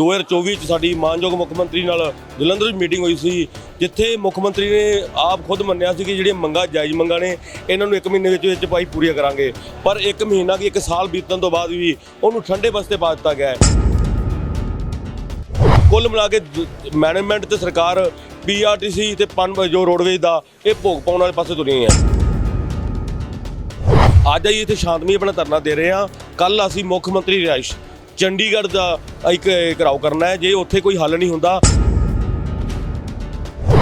2024 ਚ ਸਾਡੀ ਮਾਨਯੋਗ ਮੁੱਖ ਮੰਤਰੀ ਨਾਲ ਜਲੰਧਰ ਵਿੱਚ ਮੀਟਿੰਗ ਹੋਈ ਸੀ, ਜਿੱਥੇ ਮੁੱਖ ਮੰਤਰੀ ਨੇ ਆਪ ਖੁਦ ਮੰਨਿਆ ਸੀ ਕਿ ਜਿਹੜੀਆਂ ਮੰਗਾਂ, ਜਾਇਜ਼ ਮੰਗਾਂ ਨੇ, ਇਹਨਾਂ ਨੂੰ 1 ਮਹੀਨੇ ਵਿੱਚ ਵਿੱਚ ਭਾਈ ਪੂਰੀਆਂ ਕਰਾਂਗੇ। ਪਰ 1 ਮਹੀਨਾ ਕੀ 1 ਸਾਲ ਬੀਤਣ ਤੋਂ ਬਾਅਦ ਵੀ ਉਹਨੂੰ ਠੰਡੇ ਬਸਤੇ ਪਾ ਦਿੱਤਾ ਗਿਆ ਹੈ। ਕੁੱਲ ਮਿਲਾ ਕੇ ਮੈਨੇਜਮੈਂਟ ਤੇ ਸਰਕਾਰ ਪੀਆਰਟੀਸੀ ਤੇ ਪਨ, ਜੋ ਰੋਡਵੇਜ਼ ਦਾ, ਇਹ ਭੋਗ ਪਾਉਣ ਵਾਲੇ ਪਾਸੇ ਤੁਰੀ ਹੈ। ਅੱਜ ਅਸੀਂ ਇੱਥੇ ਸ਼ਾਂਤਮਈ ਆਪਣਾ ਧਰਨਾ ਦੇ ਰਹੇ ਹਾਂ। ਕੱਲ ਅਸੀਂ ਮੁੱਖ ਮੰਤਰੀ ਰਿਹਾਇਸ਼ ਚੰਡੀਗੜ੍ਹ ਦਾ ਇੱਕ ਘਰਾਓ ਕਰਨਾ ਹੈ ਜੇ ਉੱਥੇ ਕੋਈ ਹੱਲ ਨਹੀਂ ਹੁੰਦਾ।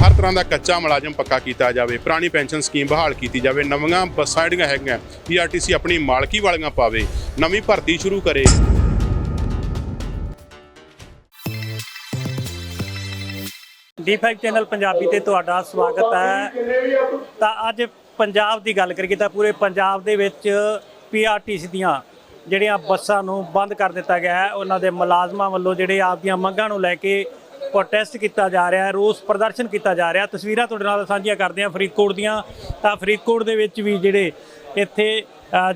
ਹਰ ਤਰ੍ਹਾਂ ਦਾ ਕੱਚਾ ਮੁਲਾਜ਼ਮ ਪੱਕਾ ਕੀਤਾ ਜਾਵੇ ਪੁਰਾਣੀ ਪੈਨਸ਼ਨ ਸਕੀਮ ਬਹਾਲ ਕੀਤੀ ਜਾਵੇ ਨਵੀਆਂ ਬੱਸਾਂ ਜਿਹੜੀਆਂ ਹੈਗੀਆਂ ਪੀਆਰਟੀਸੀ ਆਪਣੀ ਮਾਲਕੀ ਵਾਲੀਆਂ ਪਾਵੇ ਨਵੀਂ ਭਰਤੀ ਸ਼ੁਰੂ ਕਰੇ। ਡੀ5 ਚੈਨਲ ਪੰਜਾਬੀ ਤੇ ਤੁਹਾਡਾ ਸਵਾਗਤ ਹੈ। ਤਾਂ ਅੱਜ ਪੰਜਾਬ ਦੀ ਗੱਲ ਕਰੀਏ ਤਾਂ ਪੂਰੇ ਪੰਜਾਬ ਦੇ ਵਿੱਚ ਪੀਆਰਟੀਸੀ ਦੀਆਂ ਜਿਹੜੀਆਂ ਬੱਸਾਂ ਨੂੰ ਬੰਦ ਕਰ ਦਿੱਤਾ ਗਿਆ ਹੈ, ਉਹਨਾਂ ਦੇ ਮੁਲਾਜ਼ਮਾਂ ਵੱਲੋਂ ਜਿਹੜੇ ਆਪਦੀਆਂ ਮੰਗਾਂ ਨੂੰ ਲੈ ਕੇ ਪ੍ਰੋਟੈਸਟ ਕੀਤਾ ਜਾ ਰਿਹਾ ਹੈ, ਰੋਸ ਪ੍ਰਦਰਸ਼ਨ ਕੀਤਾ ਜਾ ਰਿਹਾ ਤਸਵੀਰਾਂ ਤੁਹਾਡੇ ਨਾਲ ਸਾਂਝੀਆਂ ਕਰਦੇ ਹਾਂ ਫਰੀਦਕੋਟ ਦੀਆਂ। ਤਾਂ ਫਰੀਦਕੋਟ ਦੇ ਵਿੱਚ ਵੀ ਜਿਹੜੇ ਇੱਥੇ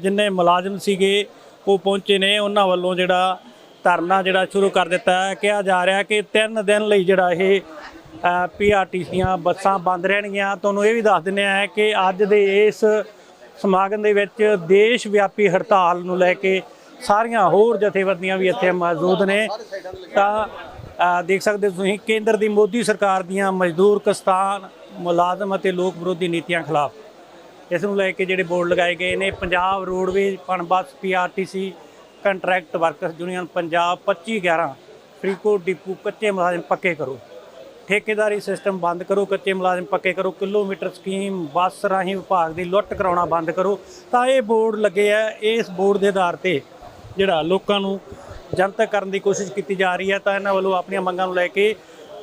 ਜਿੰਨੇ ਮੁਲਾਜ਼ਮ ਸੀਗੇ, ਉਹ ਪਹੁੰਚੇ ਨੇ। ਉਹਨਾਂ ਵੱਲੋਂ ਜਿਹੜਾ ਧਰਨਾ ਜਿਹੜਾ ਸ਼ੁਰੂ ਕਰ ਦਿੱਤਾ ਹੈ। ਕਿਹਾ ਜਾ ਰਿਹਾ ਕਿ 3 ਦਿਨ ਲਈ ਜਿਹੜਾ ਇਹ ਪੀਆਰਟੀਸੀ ਦੀਆਂ ਬੱਸਾਂ ਬੰਦ ਰਹਿਣਗੀਆਂ। ਤੁਹਾਨੂੰ ਇਹ ਵੀ ਦੱਸ ਦਿੰਦੇ ਆ ਕਿ ਅੱਜ ਦੇ ਇਸ ਸਮਾਗਮ ਦੇ ਵਿੱਚ ਦੇਸ਼ ਵਿਆਪੀ ਹੜਤਾਲ ਨੂੰ ਲੈ ਕੇ ਸਾਰੀਆਂ ਹੋਰ ਜਥੇਬੰਦੀਆਂ ਵੀ ਇੱਥੇ ਮੌਜੂਦ ਨੇ। ਤਾਂ ਦੇਖ ਸਕਦੇ ਹੋ ਤੁਸੀਂ, ਕੇਂਦਰ ਦੀ ਮੋਦੀ ਸਰਕਾਰ ਦੀਆਂ ਮਜ਼ਦੂਰ ਕਿਸਾਨ ਮੁਲਾਜ਼ਮ ਅਤੇ ਲੋਕ ਵਿਰੋਧੀ ਨੀਤੀਆਂ ਖਿਲਾਫ। ਇਸ ਨੂੰ ਲੈ ਕੇ ਜਿਹੜੇ ਬੋਰਡ ਲਗਾਏ ਗਏ ਨੇ, Punjab roadways Punbus PRTC contract workers union, Punjab 2511 Faridkot, depot, ਕੱਚੇ ਮੁਲਾਜ਼ਮ ਪੱਕੇ ਕਰੋ। ਠੇਕੇਦਾਰੀ ਸਿਸਟਮ ਬੰਦ ਕਰੋ, ਕੱਚੇ ਮੁਲਾਜ਼ਮ ਪੱਕੇ ਕਰੋ, ਕਿਲੋਮੀਟਰ ਸਕੀਮ ਬੱਸ ਰਾਹੀਂ ਵਿਭਾਗ ਦੀ ਲੁੱਟ ਕਰਾਉਣਾ ਬੰਦ ਕਰੋ, ਤਾਂ ਇਹ ਬੋਰਡ ਲੱਗੇ ਆ, ਇਸ ਬੋਰਡ ਦੇ ਆਧਾਰ ਤੇ ਜਿਹੜਾ ਲੋਕਾਂ ਨੂੰ ਜਨਤਕ ਕਰਨ ਦੀ ਕੋਸ਼ਿਸ਼ ਕੀਤੀ ਜਾ ਰਹੀ ਹੈ, ਤਾਂ ਇਹਨਾਂ ਵੱਲੋਂ ਆਪਣੀਆਂ ਮੰਗਾਂ ਨੂੰ ਲੈ ਕੇ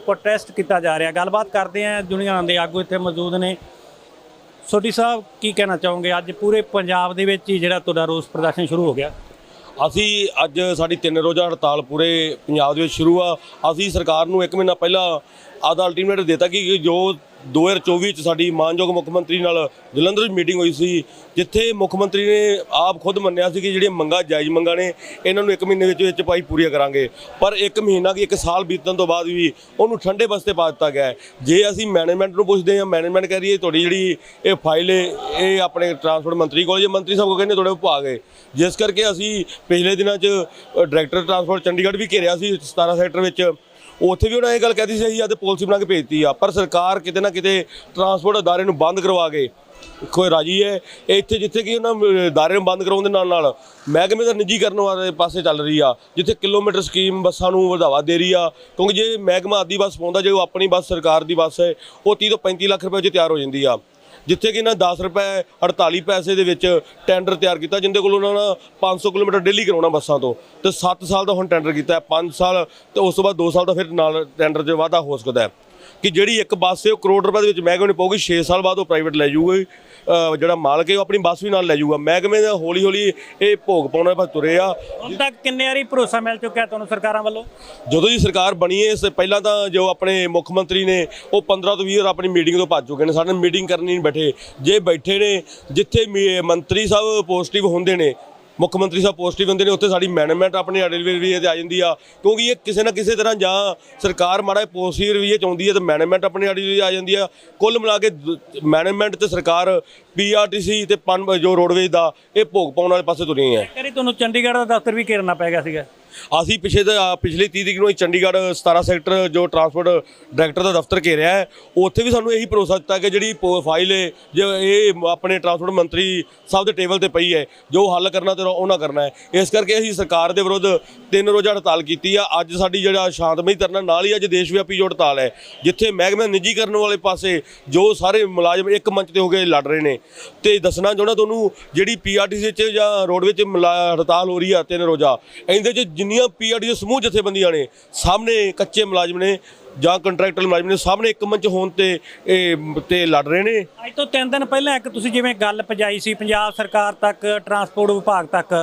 ਪ੍ਰੋਟੈਸਟ ਕੀਤਾ ਜਾ ਰਿਹਾ। ਗੱਲਬਾਤ ਕਰਦੇ ਆ ਦੁਨੀਆ ਦੇ ਆਗੂ ਇੱਥੇ ਮੌਜੂਦ ਨੇ। ਸੋਢੀ ਸਾਹਿਬ, ਕੀ ਕਹਿਣਾ ਚਾਹੋਗੇ? ਅੱਜ ਪੂਰੇ ਪੰਜਾਬ ਦੇ ਵਿੱਚ ਹੀ ਜਿਹੜਾ ਤੁਹਾਡਾ ਰੋਸ ਪ੍ਰਦਰਸ਼ਨ ਸ਼ੁਰੂ ਹੋ ਗਿਆ। ਅਸੀਂ ਅੱਜ ਸਾਡੀ ਤਿੰਨ ਰੋਜ਼ਾ ਹੜਤਾਲ ਪੂਰੇ ਪੰਜਾਬ ਦੇ ਵਿੱਚ ਸ਼ੁਰੂ ਆ। ਅਸੀਂ ਸਰਕਾਰ ਨੂੰ 1 ਮਹੀਨਾ ਪਹਿਲਾਂ ਆਦਾ ਅਲਟੀਮੇਟ ਦਿੱਤਾ ਕਿ ਜੋ 2024 ਚ ਸਾਡੀ ਮਾਨਯੋਗ ਮੁੱਖ ਮੰਤਰੀ ਨਾਲ ਜਲੰਧਰ ਵਿੱਚ ਮੀਟਿੰਗ ਹੋਈ ਸੀ, ਜਿੱਥੇ ਮੁੱਖ ਮੰਤਰੀ ਨੇ ਆਪ ਖੁਦ ਮੰਨਿਆ ਸੀ ਕਿ ਜਿਹੜੀਆਂ ਮੰਗਾਂ, ਜਾਇਜ਼ ਮੰਗਾਂ ਨੇ, ਇਹਨਾਂ ਨੂੰ 1 ਮਹੀਨੇ ਵਿੱਚ ਵਿੱਚ ਭਾਈ ਪੂਰੀਆਂ ਕਰਾਂਗੇ। ਪਰ 1 ਮਹੀਨਾ ਕੀ 1 ਸਾਲ ਬੀਤਣ ਤੋਂ ਬਾਅਦ ਵੀ ਉਹਨੂੰ ਠੰਡੇ ਬਸਤੇ ਪਾ ਦਿੱਤਾ ਗਿਆ ਜੇ ਅਸੀਂ ਮੈਨੇਜਮੈਂਟ ਨੂੰ ਪੁੱਛਦੇ ਹਾਂ ਮੈਨੇਜਮੈਂਟ ਕਹਿ ਰਹੀ ਹੈ, ਤੁਹਾਡੀ ਜਿਹੜੀ ਇਹ ਫਾਈਲ ਹੈ, ਇਹ ਆਪਣੇ ਟਰਾਂਸਪੋਰਟ ਮੰਤਰੀ ਕੋਲ ਜੇ ਮੰਤਰੀ ਸਾਹਿਬ ਕੋ ਕਹਿੰਦੇ, ਤੁਹਾਡੇ ਵਿਭਾਗ ਹੈ। ਜਿਸ ਕਰਕੇ ਅਸੀਂ ਪਿਛਲੇ ਦਿਨਾਂ 'ਚ ਡਾਇਰੈਕਟਰ ਟਰਾਂਸਪੋਰਟ ਚੰਡੀਗੜ੍ਹ ਵੀ ਘੇਰਿਆ ਸੀ 17 ਸੈਕਟਰ ਵਿੱਚ। ਉੱਥੇ ਵੀ ਉਹਨਾਂ ਇਹ ਗੱਲ ਕਹਿਤੀ ਸੀ ਅਸੀਂ ਆਦੇ ਪਾਲਿਸੀ ਬਣਾ ਕੇ ਭੇਜਤੀ ਆ ਪਰ ਸਰਕਾਰ ਕਿਤੇ ਨਾ ਕਿਤੇ ਟਰਾਂਸਪੋਰਟ ਅਦਾਰੇ ਨੂੰ ਬੰਦ ਕਰਵਾ ਕੇ ਕੋਈ ਰਾਜੀ ਹੈ। ਇਹ ਇੱਥੇ ਜਿੱਥੇ ਕਿ ਉਹਨਾਂ ਅਹ, ਅਦਾਰੇ ਨੂੰ ਬੰਦ ਕਰਾਉਣ ਦੇ ਨਾਲ ਨਾਲ ਮਹਿਕਮੇ ਦਾ ਨਿੱਜੀਕਰਨ ਵਾਲੇ ਪਾਸੇ ਚੱਲ ਰਹੀ ਆ ਜਿੱਥੇ ਕਿਲੋਮੀਟਰ ਸਕੀਮ ਬੱਸਾਂ ਨੂੰ ਵਧਾਵਾ ਦੇ ਰਹੀ ਆ ਕਿਉਂਕਿ ਜੇ ਮਹਿਕਮਾ ਆਦੀ ਬੱਸ ਪਾਉਂਦਾ ਜੇ ਉਹ ਆਪਣੀ ਬੱਸ ਸਰਕਾਰ ਦੀ ਬੱਸ ਹੈ ਉਹ 30 ਤੋਂ 35 ਲੱਖ ਰੁਪਏ 'ਚ ਤਿਆਰ ਹੋ ਜਾਂਦੀ ਆ। ਜਿੱਥੇ ਕਿ ਇਹਨਾਂ 10 ਰੁਪਏ 48 ਪੈਸੇ ਦੇ ਵਿੱਚ ਟੈਂਡਰ ਤਿਆਰ ਕੀਤਾ, ਜਿੰਦੇ ਕੋਲ ਉਹਨਾਂ ਨੇ 500 ਕਿਲੋਮੀਟਰ ਡੇਲੀ ਕਰਾਉਣਾ ਬੱਸਾਂ ਤੋਂ। ਤੇ 7 ਸਾਲ ਦਾ ਹੁਣ ਟੈਂਡਰ ਕੀਤਾ ਹੈ 5 ਸਾਲ ਤੇ ਉਸ ਤੋਂ ਬਾਅਦ 2 ਸਾਲ ਦਾ ਫਿਰ ਨਾਲ ਟੈਂਡਰ 'ਚ ਵਾਧਾ ਹੋ ਸਕਦਾ ਹੈ। ਕਿ ਜਿਹੜੀ ਇੱਕ ਬੱਸ ਹੈ ਉਹ ਕਰੋੜ ਰੁਪਏ ਦੇ ਵਿੱਚ ਮਹਿਕਮੇ ਨੂੰ ਪਊਗੀ 6 ਸਾਲ ਬਾਅਦ ਉਹ ਪ੍ਰਾਈਵੇਟ ਲੈ ਜਾਊਗਾ ਜਿਹੜਾ ਮਾਲਕ ਹੈ ਉਹ ਆਪਣੀ ਬੱਸ ਵੀ ਨਾਲ ਲੈ ਜਾਊਗਾ ਮਹਿਕਮੇ ਦਾ ਹੌਲੀ ਹੌਲੀ ਇਹ ਭੋਗ ਪਾਉਣਾ ਪਰ ਤੁਰੇ ਆ। ਹੁਣ ਤੱਕ ਕਿੰਨੇ ਵਾਰੀ ਭਰੋਸਾ ਮਿਲ ਚੁੱਕਿਆ ਤੁਹਾਨੂੰ ਸਰਕਾਰਾਂ ਵੱਲੋਂ? ਜਦੋਂ ਦੀ ਸਰਕਾਰ ਬਣੀ ਹੈ ਇਸ ਪਹਿਲਾਂ ਤਾਂ ਜੋ ਆਪਣੇ ਮੁੱਖ ਮੰਤਰੀ ਨੇ ਉਹ 15 ਤੋਂ 20 ਵਾਰ ਆਪਣੀ ਮੀਟਿੰਗ ਤੋਂ ਭੱਜ ਚੁੱਕੇ ਨੇ। ਸਾਡੇ ਨਾਲ ਮੀਟਿੰਗ ਕਰਨੀ ਨਹੀਂ ਬੈਠੇ। ਜੇ ਬੈਠੇ ਨੇ ਜਿੱਥੇ ਮੰਤਰੀ ਸਾਹਿਬ ਪੋਜ਼ਿਟਿਵ ਹੁੰਦੇ ਨੇ ਮੁੱਖ ਮੰਤਰੀ ਸਾਹਿਬ ਪੋਜ਼ਿਟਿਵ ਹੁੰਦੇ ਨੇ, ਉੱਥੇ ਸਾਡੀ ਮੈਨੇਜਮੈਂਟ ਆਪਣੇ ਆਪਣੀ ਅਡਿਲਵਰੀ ਤੇ ਆ ਜਾਂਦੀ ਆ। ਕਿਉਂਕਿ ਇਹ ਕਿਸੇ ਨਾ ਕਿਸੇ ਤਰ੍ਹਾਂ ਜਾਂ ਸਰਕਾਰ ਮਾੜਾ ਪੋਜ਼ਿਟਿਵ ਰਵਈਏ ਚਾਹੁੰਦੀ ਹੈ ਤੇ ਮੈਨੇਜਮੈਂਟ ਆਪਣੀ ਅਡਿਲਵਰੀ ਆ ਜਾਂਦੀ ਆ। ਕੁੱਲ ਮਿਲਾ ਕੇ ਮੈਨੇਜਮੈਂਟ ਤੇ ਸਰਕਾਰ ਪੀਆਰਟੀਸੀ ਤੇ ਪਨ ਜੋ ਰੋਡਵੇਜ਼ ਦਾ, ਇਹ ਭੋਗ ਪਾਉਣ ਵਾਲੇ ਪਾਸੇ ਤੁਰੀ ਹੈ ਤੁਹਾਨੂੰ ਚੰਡੀਗੜ੍ਹ ਦਾ ਦਫ਼ਤਰ ਵੀ ਘੇਰਨਾ ਪੈ ਗਿਆ ਸੀਗਾ। ਅਸੀਂ ਪਿਛੇ ਦਾ ਪਿਛਲੀ 30 ਤਰੀਕ ਨੂੰ ਅਸੀਂ ਚੰਡੀਗੜ੍ਹ 17 ਸੈਕਟਰ ਜੋ ਟਰਾਂਸਪੋਰਟ ਡਾਇਰੈਕਟਰ ਦਾ ਦਫ਼ਤਰ ਘੇਰਿਆ ਹੈ, ਉੱਥੇ ਵੀ ਸਾਨੂੰ ਇਹੀ ਭਰੋਸਾ ਦਿੱਤਾ ਕਿ ਜਿਹੜੀ ਪੋ- ਫਾਈਲ ਹੈ, ਜੋ ਇਹ ਆਪਣੇ ਟਰਾਂਸਪੋਰਟ ਮੰਤਰੀ ਸਾਹਿਬ ਦੇ ਟੇਬਲ ਤੇ ਪਈ ਹੈ, ਜੋ ਹੱਲ ਕਰਨਾ ਤੇ ਉਹਨਾਂ ਕਰਨਾ ਹੈ। ਇਸ ਕਰਕੇ ਅਸੀਂ ਸਰਕਾਰ ਦੇ ਵਿਰੁੱਧ ਤਿੰਨ ਰੋਜ਼ਾ ਹੜਤਾਲ ਕੀਤੀ ਆ। ਅੱਜ ਸਾਡੀ ਜਿਹੜਾ ਸ਼ਾਂਤਮਈ ਧਰਨਾ, ਨਾਲ ਹੀ ਅੱਜ ਦੇਸ਼ ਵਿਆਪੀ ਜੋ ਹੜਤਾਲ ਹੈ, ਜਿੱਥੇ ਮਹਿਕਮੇ ਨਿੱਜੀਕਰਨ ਵਾਲੇ ਪਾਸੇ ਜੋ ਸਾਰੇ ਮੁਲਾਜ਼ਮ ਇੱਕ ਮੰਚ ਤੇ ਹੋ ਕੇ ਲੜ ਰਹੇ ਨੇ। ਤੇ ਦੱਸਣਾ ਚਾਹੁੰਦਾ ਤੁਹਾਨੂੰ, ਜਿਹੜੀ ਪੀਆਰਟੀਸੀ ਚ ਜਾਂ ਰੋਡਵੇ ਚ ਮੁਲਾ- ਹੜਤਾਲ ਹੋ ਰਹੀ ਆ ਤਿੰਨ ਰੋਜ਼ਾ, ਇਹਦੇ ਚ ਜਿੰਨੀਆਂ ਪੀਆਰਟੀਸੀ ਸਮੂਹ ਜਥੇਬੰਦੀਆਂ ਨੇ, ਸਾਹਮਣੇ ਕੱਚੇ ਮੁਲਾਜ਼ਮ ਨੇ ਜਾਂ ਕੰਟਰੈਕਟਰ ਮੁਲਾਜ਼ਮ ਨੇ, ਸਾਹਮਣੇ ਇੱਕ ਮੰਚ ਹੋਣ ਤੇ, ਇਹ, ਤੇ ਲੜ ਰਹੇ ਨੇ। ਅੱਜ ਤੋਂ 3 ਦਿਨ ਪਹਿਲਾਂ ਇੱਕ ਤੁਸੀਂ ਜਿਵੇਂ ਗੱਲ ਪਜਾਈ ਸੀ, ਪੰਜਾਬ ਸਰਕਾਰ ਤੱਕ, ਟਰਾਂਸਪੋਰਟ ਵਿਭਾਗ ਤੱਕ,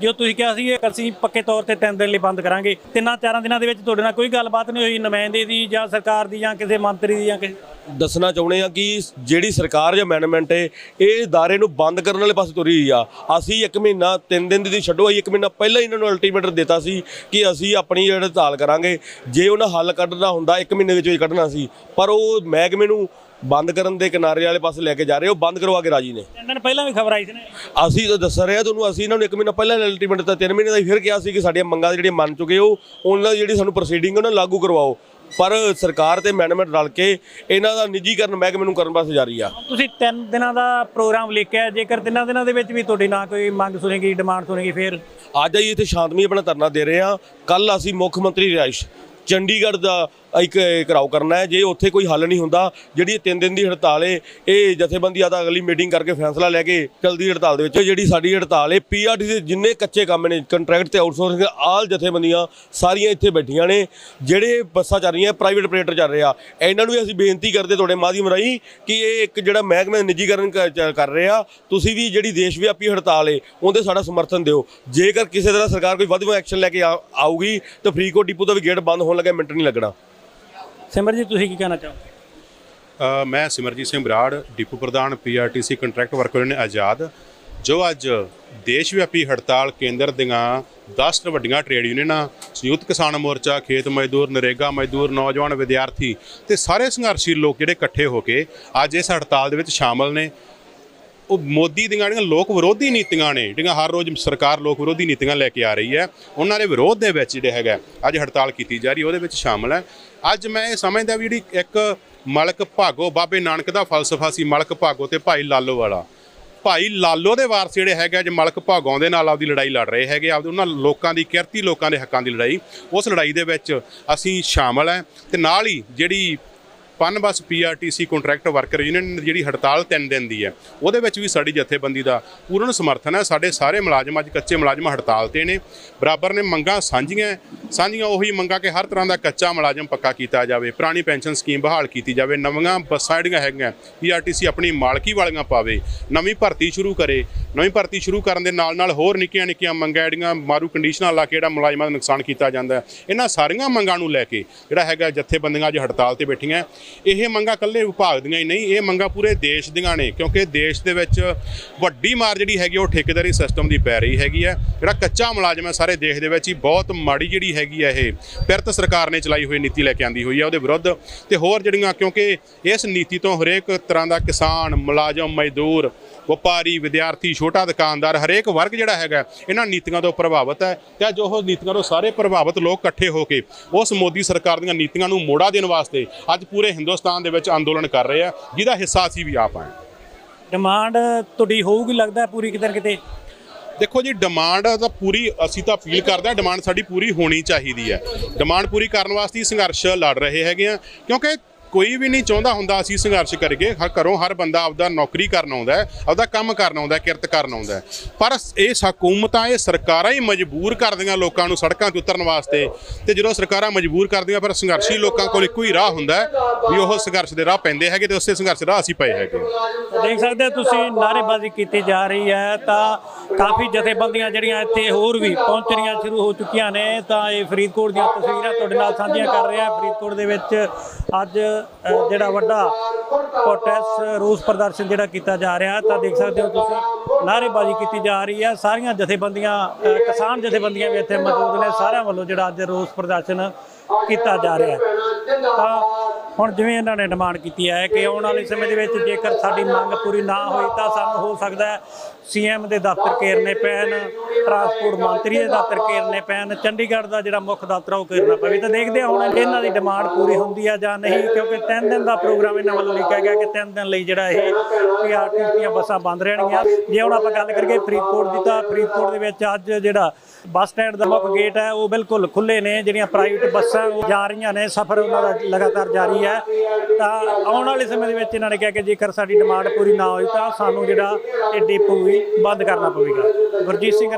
ਜੋ ਤੁਸੀਂ ਕਿਹਾ ਸੀ ਇਹ ਅਸੀਂ ਪੱਕੇ ਤੌਰ ਤੇ 3 ਦਿਨ ਲਈ ਬੰਦ ਕਰਾਂਗੇ। ਤਿੰਨਾਂ ਚਾਰਾਂ ਦਿਨਾਂ ਦੇ ਵਿੱਚ ਤੁਹਾਡੇ ਨਾਲ ਕੋਈ ਗੱਲਬਾਤ ਨਹੀਂ ਹੋਈ, ਨੁਮਾਇੰਦੇ ਦੀ ਜਾਂ ਸਰਕਾਰ ਦੀ ਜਾਂ ਕਿਸੇ ਮੰਤਰੀ ਦੀ ਜਾਂ ਕਿਸੇ ਦੱਸਣਾ ਚਾਹੁੰਦੇ ਆ ਕਿ ਜਿਹੜੀ ਸਰਕਾਰ ਜਾਂ ਮੈਨੇਜਮੈਂਟ ਹੈ ਇਹ ادارے ਨੂੰ ਬੰਦ ਕਰਨ ਵਾਲੇ ਪਾਸੇ ਤੁਰੀ ਹੋਈ ਆ ਅਸੀਂ ਇੱਕ ਮਹੀਨਾ ਤਿੰਨ ਦਿਨ ਦੀ ਛੱਡੋ ਅਸੀਂ ਇੱਕ ਮਹੀਨਾ ਪਹਿਲਾਂ ਹੀ ਇਹਨਾਂ ਨੂੰ ਅਲਟੀਮੇਟਰ ਦਿੱਤਾ ਸੀ ਕਿ ਅਸੀਂ ਆਪਣੀ ਜਿਹੜਾ ਹੜਤਾਲ ਕਰਾਂਗੇ ਜੇ ਉਹਨਾਂ ਹੱਲ ਕੱਢਣਾ ਹੁੰਦਾ ਇੱਕ ਮਹੀਨੇ ਵਿੱਚ ਹੀ ਕੱਢਣਾ ਸੀ ਪਰ ਉਹ ਮਹਿਕਮੇ ਨੂੰ ਬੰਦ ਕਰਨ ਦੇ ਕਿਨਾਰੇ ਵਾਲੇ ਪਾਸੇ ਲੈ ਕੇ ਜਾ ਰਹੇ ਉਹ ਬੰਦ ਕਰਵਾ ਕੇ ਰਾਜੀ ਨੇ ਤਿੰਨ ਦਿਨ ਪਹਿਲਾਂ ਵੀ ਖਬਰ ਆਈ ਸੀ ਨਾ ਅਸੀਂ ਤਾਂ ਦੱਸ ਰਹੇ ਆ ਤੁਹਾਨੂੰ ਅਸੀਂ ਇਹਨਾਂ ਨੂੰ ਇੱਕ ਮਹੀਨਾ ਪਹਿਲਾਂ ਅਲਟੀਮੇਟ ਦਿੱਤਾ ਤਿੰਨ ਮਹੀਨੇ ਦਾ ਹੀ ਫਿਰ ਕਿਹਾ ਸੀ ਕਿ ਸਾਡੀਆਂ ਮੰਗਾਂ ਜਿਹੜੀਆਂ ਮੰਨ ਚੁੱਕੇ ਹੋ ਉਹਨਾਂ ਦੀ ਜਿਹੜੀ ਸਾਨੂੰ ਪ੍ਰੋਸੀਡਿੰਗ ਉਹਨਾਂ ਨੂੰ ਲਾਗੂ ਕਰਵਾਓ ਪਰ ਸਰਕਾਰ ਤੇ ਮੈਨੇਜਮੈਂਟ ਰਲ ਕੇ ਇਹਨਾਂ ਦਾ ਨਿੱਜੀਕਰਨ ਮਹਿਕਮੇ ਨੂੰ ਕਰਨ ਵਾਸਤੇ ਜਾਰੀ ਆ। ਤੁਸੀਂ ਤਿੰਨ ਦਿਨਾਂ ਦਾ ਪ੍ਰੋਗਰਾਮ ਲਿਖਿਆ ਜੇਕਰ ਤਿੰਨਾਂ ਦਿਨਾਂ ਦੇ ਵਿੱਚ ਵੀ ਤੁਹਾਡੀ ਨਾ ਕੋਈ ਮੰਗ ਸੁਣੇਗੀ ਡਿਮਾਂਡ ਸੁਣੇਗੀ ਫਿਰ? ਅੱਜ ਅਸੀਂ ਇੱਥੇ ਸ਼ਾਂਤਮਈ ਆਪਣਾ ਧਰਨਾ ਦੇ ਰਹੇ ਹਾਂ। ਕੱਲ ਅਸੀਂ ਮੁੱਖ ਮੰਤਰੀ ਰਿਹਾਇਸ਼ ਚੰਡੀਗੜ੍ਹ ਦਾ ਇੱਕ ਘਰਾਓ ਕਰਨਾ ਹੈ। ਜੇ ਉੱਥੇ ਕੋਈ ਹੱਲ ਨਹੀਂ ਹੁੰਦਾ, ਜਿਹੜੀ ਇਹ ਤਿੰਨ ਦਿਨ ਦੀ ਹੜਤਾਲ ਏ, ਇਹ ਜਥੇਬੰਦੀਆਂ ਦਾ ਅਗਲੀ ਮੀਟਿੰਗ ਕਰਕੇ ਫੈਸਲਾ ਲੈ ਕੇ ਚਲਦੀ ਹੜਤਾਲ ਦੇ ਵਿੱਚ। ਜਿਹੜੀ ਸਾਡੀ ਹੜਤਾਲ ਹੈ ਪੀਆਰਟੀ ਦੇ ਜਿੰਨੇ ਕੱਚੇ ਕੰਮ ਨੇ ਕੰਟਰੈਕਟ ਤੇ ਆਊਟਸੋਰਸਿੰਗ ਆਲ ਜਥੇਬੰਦੀਆਂ ਸਾਰੀਆਂ ਇੱਥੇ ਬੈਠੀਆਂ ਨੇ। ਜਿਹੜੇ ਬੱਸਾਂ ਚੱਲ ਰਹੀਆਂ ਪ੍ਰਾਈਵੇਟ ਆਪਰੇਟਰ ਚੱਲ ਰਿਹਾ। ਇਹਨਾਂ ਨੂੰ ਵੀ ਅਸੀਂ ਬੇਨਤੀ ਕਰਦੇ ਤੁਹਾਡੇ ਮਾਧਿਅਮ ਰਾਹੀਂ ਕਿ ਇਹ ਇੱਕ ਜਿਹੜਾ ਮਹਿਕਮਾ ਨਿੱਜੀਕਰਨ ਕ- ਚ- ਕਰ ਰਿਹਾ, ਤੁਸੀਂ ਵੀ ਜਿਹੜੀ ਦੇਸ਼ ਵਿਆਪੀ ਹੜਤਾਲ ਏ, ਉਹਦੇ ਸਾਡਾ ਸਮਰਥਨ ਦਿਓ। ਜੇਕਰ ਕਿਸੇ ਤਰ੍ਹਾਂ ਸਰਕਾਰ ਕੋਈ ਵਧਵਾ ਐਕਸ਼ਨ ਲੈ ਕੇ ਆਊਗੀ, ਤਾਂ ਫਰੀਦਕੋਟ ਡਿਪੂ ਦਾ ਵੀ ਗੇਟ ਬੰਦ ਹੋਣ ਲੱਗਾ ਮਿੰਟ ਨਹੀਂ ਲੱਗਣਾ। ਸਿਮਰਜੀਤ ਤੁਸੀਂ ਕੀ ਕਹਿਣਾ ਚਾਹੋਗੇ? ਅ, ਮੈਂ ਸਿਮਰਜੀਤ ਸਿੰਘ ਬਰਾੜ ਡਿਪੂ ਪ੍ਰਧਾਨ ਪੀਆਰਟੀਸੀ ਕੰਟਰੈਕਟ ਵਰਕਰ ਨੇ ਆਜ਼ਾਦ ਜੋ ਅੱਜ ਦੇਸ਼ ਵਿਆਪੀ ਹੜਤਾਲ ਕੇਂਦਰ ਦੀਆਂ 10 ਵੱਡੀਆਂ ਟ੍ਰੇਡ ਯੂਨੀਅਨਾਂ ਸੰਯੁਕਤ ਕਿਸਾਨ ਮੋਰਚਾ ਖੇਤ ਮਜ਼ਦੂਰ ਨਰੇਗਾ ਮਜ਼ਦੂਰ ਨੌਜਵਾਨ ਵਿਦਿਆਰਥੀ ਤੇ ਸਾਰੇ ਸੰਘਰਸ਼ੀਲ ਲੋਕ ਜਿਹੜੇ ਇਕੱਠੇ ਹੋ ਕੇ ਅੱਜ ਇਸ ਹੜਤਾਲ ਦੇ ਵਿੱਚ ਸ਼ਾਮਲ ਨੇ। ਉਹ ਮੋਦੀ ਦੀਆਂ ਜਿਹੜੀਆਂ ਲੋਕ ਵਿਰੋਧੀ ਨੀਤੀਆਂ ਨੇ ਜਿਹੜੀਆਂ ਹਰ ਰੋਜ਼ ਸਰਕਾਰ ਲੋਕ ਵਿਰੋਧੀ ਨੀਤੀਆਂ ਲੈ ਕੇ ਆ ਰਹੀ ਹੈ ਉਹਨਾਂ ਦੇ ਵਿਰੋਧ ਦੇ ਵਿੱਚ ਜਿਹੜੇ ਹੈਗਾ ਅੱਜ ਹੜਤਾਲ ਕੀਤੀ ਜਾ ਰਹੀ ਹੈ ਉਹਦੇ ਵਿੱਚ ਸ਼ਾਮਲ ਹੈ। ਅੱਜ ਮੈਂ ਇਹ ਸਮਝਦਾ ਵੀ ਜਿਹੜੀ ਇੱਕ ਮਲਕ ਭਾਗੋ, ਬਾਬੇ ਨਾਨਕ ਦਾ ਫਲਸਫਾ ਸੀ ਮਲਕ ਭਾਗੋ ਤੇ ਭਾਈ ਲਾਲੋ ਵਾਲਾ। ਭਾਈ ਲਾਲੋ ਦੇ ਵਾਰਸ ਜਿਹੜੇ ਹੈਗੇ ਅੱਜ ਮਲਕ ਭਾਗੋਂ ਦੇ ਨਾਲ ਆਪਦੀ ਲੜਾਈ ਲੜ ਰਹੇ ਹੈਗੇ ਆਪਦੇ ਉਹਨਾਂ ਲੋਕਾਂ ਦੀ ਕਿਰਤੀ, ਲੋਕਾਂ ਦੇ ਹੱਕਾਂ ਦੀ ਲੜਾਈ। ਉਸ ਲੜਾਈ ਦੇ ਵਿੱਚ ਅਸੀਂ ਸ਼ਾਮਲ ਹੈ ਤੇ ਨਾਲ ਹੀ ਜਿਹੜੀ Punbus PRTC contract worker union ਜਿਹੜੀ ਹੜਤਾਲ ਤਿੰਨ ਦਿਨ ਦੀ ਹੈ, ਉਹਦੇ ਵਿੱਚ ਵੀ ਸਾਡੀ ਜਥੇਬੰਦੀ ਦਾ ਪੂਰਨ ਸਮਰਥਨ ਹੈ। ਸਾਡੇ ਸਾਰੇ ਮੁਲਾਜ਼ਮ ਅੱਜ ਕੱਚੇ ਮੁਲਾਜ਼ਮ ਹੜਤਾਲ ਤੇ ਨੇ। ਬਰਾਬਰ ਨੇ ਮੰਗਾਂ ਸਾਂਝੀਆਂ ਸਾਂਝੀਆਂ ਉਹੀ ਮੰਗਾਂ ਕਿ ਹਰ ਤਰ੍ਹਾਂ ਦਾ ਕੱਚਾ ਮੁਲਾਜ਼ਮ ਪੱਕਾ ਕੀਤਾ ਜਾਵੇ, ਪੁਰਾਣੀ ਪੈਨਸ਼ਨ ਸਕੀਮ ਬਹਾਲ ਕੀਤੀ ਜਾਵੇ, ਨਵੀਆਂ ਬੱਸਾਂ ਜਿਹੜੀਆਂ ਹੈਗੀਆਂ ਪੀਆਰਟੀਸੀ ਆਪਣੀ ਮਾਲਕੀ ਵਾਲੀਆਂ ਪਾਵੇ, ਨਵੀਂ ਭਰਤੀ ਸ਼ੁਰੂ ਕਰੇ। ਨਵੀਂ ਭਰਤੀ ਸ਼ੁਰੂ ਕਰਨ ਦੇ ਨਾਲ ਨਾਲ ਹੋਰ ਨਿੱਕੀਆਂ ਨਿੱਕੀਆਂ ਮੰਗਾਂ ਜਿਹੜੀਆਂ ਮਾਰੂ ਕੰਡੀਸ਼ਨਾਂ ਲਾ ਕੇ ਜਿਹੜਾ ਮੁਲਾਜ਼ਮਾਂ ਦਾ ਨੁਕਸਾਨ ਕੀਤਾ ਜਾਂਦਾ ਇਹਨਾਂ ਸਾਰੀਆਂ ਮੰਗਾਂ ਨੂੰ ਲੈ ਕੇ ਜਿਹੜਾ ਹੈਗਾ ਜਥੇਬੰਦੀਆਂ ਅੱਜ ਹੜਤਾਲ ਤੇ ਬੈਠੀਆਂ ਇਹ ਮੰਗਾਂ ਇਕੱਲੇ ਵਿਭਾਗ ਦੀਆਂ ਹੀ ਨਹੀਂ, ਇਹ ਮੰਗਾਂ ਪੂਰੇ ਦੇਸ਼ ਦੀਆਂ ਨੇ, ਕਿਉਂਕਿ ਦੇਸ਼ ਦੇ ਵਿੱਚ ਵੱਡੀ ਮਾਰ ਜਿਹੜੀ ਹੈਗੀ ਉਹ ਠੇਕੇਦਾਰੀ ਸਿਸਟਮ ਦੀ ਪੈ ਰਹੀ ਹੈਗੀ ਹੈ ਜਿਹੜਾ ਕੱਚਾ ਮੁਲਾਜ਼ਮ ਹੈ, ਸਾਰੇ ਦੇਸ਼ ਦੇ ਵਿੱਚ ਹੀ ਬਹੁਤ ਮਾੜੀ ਜਿਹੜੀ ਹੈਗੀ ਹੈ ਇਹ। ਪਿਰਤ ਸਰਕਾਰ ਨੇ ਚਲਾਈ ਹੋਈ ਨੀਤੀ ਲੈ ਕੇ ਆਂਦੀ ਹੋਈ ਹੈ ਉਹਦੇ ਵਿਰੁੱਧ। ਤੇ ਹੋਰ ਜਿਹੜੀਆਂ, ਕਿਉਂਕਿ ਇਸ ਨੀਤੀ ਤੋਂ ਹਰੇਕ ਤਰ੍ਹਾਂ ਦਾ ਕਿਸਾਨ, ਮੁਲਾਜ਼ਮ, ਮਜ਼ਦੂਰ ਵਪਾਰੀ ਵਿਦਿਆਰਥੀ ਛੋਟਾ ਦੁਕਾਨਦਾਰ ਹਰੇਕ ਵਰਗ ਜਿਹੜਾ ਹੈਗਾ ਇਹਨਾਂ ਨੀਤੀਆਂ ਤੋਂ ਪ੍ਰਭਾਵਿਤ ਹੈ ਤੇ ਅੱਜ ਉਹ ਨੀਤੀਆਂ ਤੋਂ ਸਾਰੇ ਪ੍ਰਭਾਵਿਤ ਲੋਕ ਇਕੱਠੇ ਹੋ ਕੇ ਉਸ ਮੋਦੀ ਸਰਕਾਰ ਦੀਆਂ ਨੀਤੀਆਂ ਨੂੰ ਮੋੜਾ ਦੇਣ ਵਾਸਤੇ ਅੱਜ ਪੂਰੇ ਹਿੰਦੁਸਤਾਨ ਦੇ ਵਿੱਚ ਅੰਦੋਲਨ ਕਰ ਰਹੇ ਆ ਜਿਹਦਾ ਹਿੱਸਾ ਅਸੀਂ ਵੀ ਆਪ ਹਾਂ। ਡਿਮਾਂਡ ਤੁਹਾਡੀ ਹੋਊਗੀ ਲੱਗਦਾ ਪੂਰੀ ਕਿਤੇ ਕਿਤੇ? ਦੇਖੋ ਜੀ ਡਿਮਾਂਡ ਤਾਂ ਪੂਰੀ ਅਸੀਂ ਤਾਂ ਅਪੀਲ ਕਰਦੇ ਹਾਂ ਡਿਮਾਂਡ ਸਾਡੀ ਪੂਰੀ ਹੋਣੀ ਚਾਹੀਦੀ ਹੈ। ਡਿਮਾਂਡ ਪੂਰੀ ਕਰਨ ਵਾਸਤੇ ਸੰਘਰਸ਼ ਲੜ ਰਹੇ ਹੈਗੇ ਆ ਕਿਉਂਕਿ ਕੋਈ ਵੀ ਨਹੀਂ ਚਾਹੁੰਦਾ ਹੁੰਦਾ ਅਸੀਂ ਸੰਘਰਸ਼ ਕਰੀਏ। ਹਰ ਘਰੋਂ ਹਰ ਬੰਦਾ ਆਪਦਾ ਨੌਕਰੀ ਕਰਨ ਆਉਂਦਾ ਆਪਦਾ ਕੰਮ ਕਰਨ ਆਉਂਦਾ ਕਿਰਤ ਕਰਨ ਆਉਂਦਾ ਪਰ ਇਹ ਹਕੂਮਤਾਂ, ਇਹ ਸਰਕਾਰਾਂ ਹੀ ਮਜਬੂਰ ਕਰਦੀਆਂ ਲੋਕਾਂ ਨੂੰ ਸੜਕਾਂ ਤੇ ਉਤਰਨ ਵਾਸਤੇ। ਤੇ ਜਦੋਂ ਸਰਕਾਰਾਂ ਮਜਬੂਰ ਕਰਦੀਆਂ ਪਰ ਸੰਘਰਸ਼ੀ ਲੋਕਾਂ ਕੋਲ ਇੱਕੋ ਹੀ ਰਾਹ ਹੁੰਦਾ ਵੀ ਉਹ ਸੰਘਰਸ਼ ਦੇ ਰਾਹ ਪੈਂਦੇ ਹੈਗੇ ਤੇ ਉਸੇ ਸੰਘਰਸ਼ ਰਾਹ ਅਸੀਂ ਪਏ ਹੈਗੇ। ਦੇਖ ਸਕਦੇ ਹੋ ਤੁਸੀਂ, ਨਾਅਰੇਬਾਜ਼ੀ ਕੀਤੀ ਜਾ ਰਹੀ ਹੈ ਤਾਂ ਕਾਫੀ ਜਥੇਬੰਦੀਆਂ ਜਿਹੜੀਆਂ ਇੱਥੇ ਹੋਰ ਵੀ ਪਹੁੰਚਣੀਆਂ ਸ਼ੁਰੂ ਹੋ ਚੁੱਕੀਆਂ ਨੇ। ਤਾਂ ਇਹ ਫਰੀਦਕੋਟ ਦੀਆਂ ਤਸਵੀਰਾਂ ਤੁਹਾਡੇ ਨਾਲ ਸਾਂਝੀਆਂ ਕਰ ਰਿਹਾ। ਫਰੀਦਕੋਟ ਦੇ ਵਿੱਚ ਅੱਜ ਜਿਹੜਾ ਵੱਡਾ ਪ੍ਰੋਟੈਸਟ ਰੋਸ ਪ੍ਰਦਰਸ਼ਨ ਜਿਹੜਾ ਕੀਤਾ ਜਾ ਰਿਹਾ ਤਾਂ ਦੇਖ ਸਕਦੇ ਹੋ ਤੁਸੀਂ, ਨਾਅਰੇਬਾਜ਼ੀ ਕੀਤੀ ਜਾ ਰਹੀ ਹੈ। ਸਾਰੀਆਂ ਜਥੇਬੰਦੀਆਂ ਕਿਸਾਨ ਜਥੇਬੰਦੀਆਂ ਵੀ ਇੱਥੇ ਮੌਜੂਦ ਨੇ, ਸਾਰਿਆਂ ਵੱਲੋਂ ਜਿਹੜਾ ਅੱਜ ਰੋਸ ਪ੍ਰਦਰਸ਼ਨ ਕੀਤਾ ਜਾ ਰਿਹਾ ਤਾਂ ਹੁਣ ਜਿਵੇਂ ਇਹਨਾਂ ਨੇ ਡਿਮਾਂਡ ਕੀਤੀ ਹੈ ਕਿ ਆਉਣ ਵਾਲੇ ਸਮੇਂ ਦੇ ਵਿੱਚ ਜੇਕਰ ਸਾਡੀ ਮੰਗ ਪੂਰੀ ਨਾ ਹੋਈ ਤਾਂ ਸਾਨੂੰ ਹੋ ਸਕਦਾ ਹੈ ਸੀਐਮ ਦੇ ਦਫ਼ਤਰ ਘੇਰਨੇ ਪੈਣ ਟਰਾਂਸਪੋਰਟ ਮੰਤਰੀ ਦੇ ਦਫ਼ਤਰ ਘੇਰਨੇ ਪੈਣ ਚੰਡੀਗੜ੍ਹ ਦਾ ਜਿਹੜਾ ਮੁੱਖ ਦਫ਼ਤਰ ਉਹ ਘੇਰਨਾ ਪਵੇ। ਤਾਂ ਦੇਖਦੇ ਹਾਂ ਹੁਣ ਇਹਨਾਂ ਦੀ ਡਿਮਾਂਡ ਪੂਰੀ ਹੁੰਦੀ ਹੈ ਜਾਂ ਨਹੀਂ ਕਿਉਂਕਿ ਤਿੰਨ ਦਿਨ ਦਾ ਪ੍ਰੋਗਰਾਮ ਇਹਨਾਂ ਵੱਲੋਂ ਲਿਖਿਆ ਗਿਆ ਕਿ ਤਿੰਨ ਦਿਨ ਲਈ ਜਿਹੜਾ ਇਹ ਪੀਆਰਟੀਸੀ ਦੀਆਂ ਬੱਸਾਂ ਬੰਦ ਰਹਿਣਗੀਆਂ। ਜੇ ਹੁਣ ਆਪਾਂ ਗੱਲ ਕਰੀਏ ਫਰੀਦਕੋਟ ਦੀ ਤਾਂ ਫਰੀਦਕੋਟ ਦੇ ਵਿੱਚ ਅੱਜ ਜਿਹੜਾ ਬੱਸ ਸਟੈਂਡ ਦਾ ਮੁੱਖ ਗੇਟ ਹੈ ਉਹ ਬਿਲਕੁਲ ਖੁੱਲੇ ਨੇ ਜਿਹੜੀਆਂ ਪ੍ਰਾਈਵੇਟ ਬੱਸਾਂ ਉਹ ਜਾ ਰਹੀਆਂ ਨੇ ਸਫ਼ਰ ਉਹਨਾਂ ਦਾ ਲਗਾਤਾਰ ਜਾਰੀ ਹੈ ਤਾਂ ਆਉਣ ਵਾਲੇ ਸਮੇਂ ਦੇ ਵਿੱਚ ਇਹਨਾਂ ਨੇ ਕਿਹਾ ਕਿ ਜੇਕਰ ਸਾਡੀ ਡਿਮਾਂਡ ਪੂਰੀ ਨਾ ਹੋਈ ਤਾਂ ਸਾਨੂੰ ਜਿਹੜਾ ਇਹ ਡਿਪੂ ਵੀ ਬੰਦ ਕਰਨਾ ਪਵੇਗਾ। Gurjeet Singh